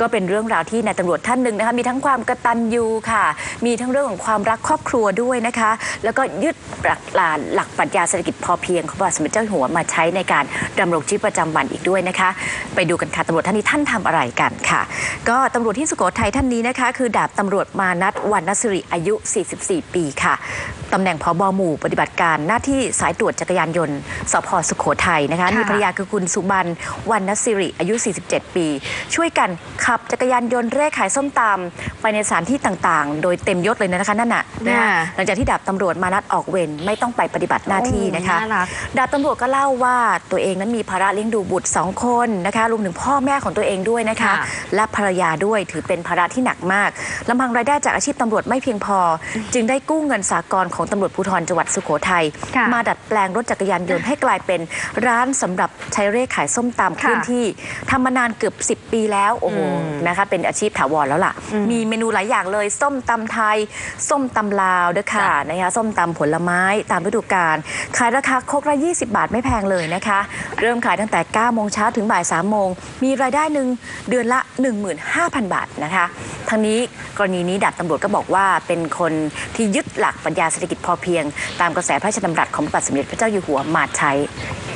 ก็เป็นเรื่องราวที่นายตำรวจท่านหนึ่งนะคะมีทั้งความกระตัญญูค่ะ มีทั้งเรื่องของความรักครอบครัวด้วยนะคะ แล้วก็ยึดหลักหลักปรัชญาเศรษฐกิจพอเพียงของพระบาทสมเด็จเจ้าหัวมาใช้ในการดำรงชีวิตประจำวันอีกด้วยนะคะ ไปดูกันค่ะตำรวจท่านนี้ท่านทำอะไรกันค่ะ ก็ตำรวจที่สุโขทัยท่านนี้นะคะ คือดาบตำรวจมานัทวรรณสิริอายุ 44 ปีค่ะตำแหน่งพบหมู่ปฏิบัติการหน้าที่สายตรวจจักรยานยนต์สพสุโขทัยนะคะค่ะมีภรรยาคือคุณสุบันวรรณสิริอายุ 47 ปี ช่วยกันขับจักรยานยนต์เร่ขายส้มตำไปในสถานที่ต่างๆ โดยเต็มยศเลยนะคะนั่นน่ะนะคะค่ะหลังจากที่ดาบตำรวจมานัดออกเวรไม่ต้องไปปฏิบัติหน้าที่นะคะโอ้น่ารักดาบตำรวจก็เล่าว่าตัวเองนั้นมีภาระเลี้ยงดูบุตรสองคนนะคะรวมถึงพ่อแม่ของตัวเองด้วยนะคะค่ะและภรรยาด้วยถือเป็นภาระที่หนักมากลำพังรายได้จากอาชีพตำรวจไม่เพียงพอ จึงได้กู้เงินสากลของตำรวจภูธรจังหวัดสุโขทัยค่ะมาดัดแปลงรถจักรยานยนต์ให้กลายเป็นร้านสำหรับใช้เร่ขายส้มตำค่ะพื้นที่ทำมานานเกือบ 10 ปีแล้วโอ้โหอืมนะคะเป็นอาชีพถาวรแล้วล่ะอืมมีเมนูหลายอย่างเลย ส้มตำไทย ส้มตำลาวด้วยค่ะจ้ะนะคะส้มตำผลไม้ตามฤดูกาลขายราคาครกละ 20 บาทไม่แพงเลยนะคะ เริ่มขายตั้งแต่ 9 โมงเช้าถึงบ่าย 3 โมง มีรายได้หนึ่งเดือนละ 15,000 บาทนะคะ ทั้งนี้กรณีนี้ดาบตำรวจก็บอกว่าเป็นคนที่ยึดหลักปรัญญาเศรษฐกิจพอเพียง ตามกระแสพระราชดำรัสของพระบาทสมเด็จพระเจ้าอยู่หัวมาใช้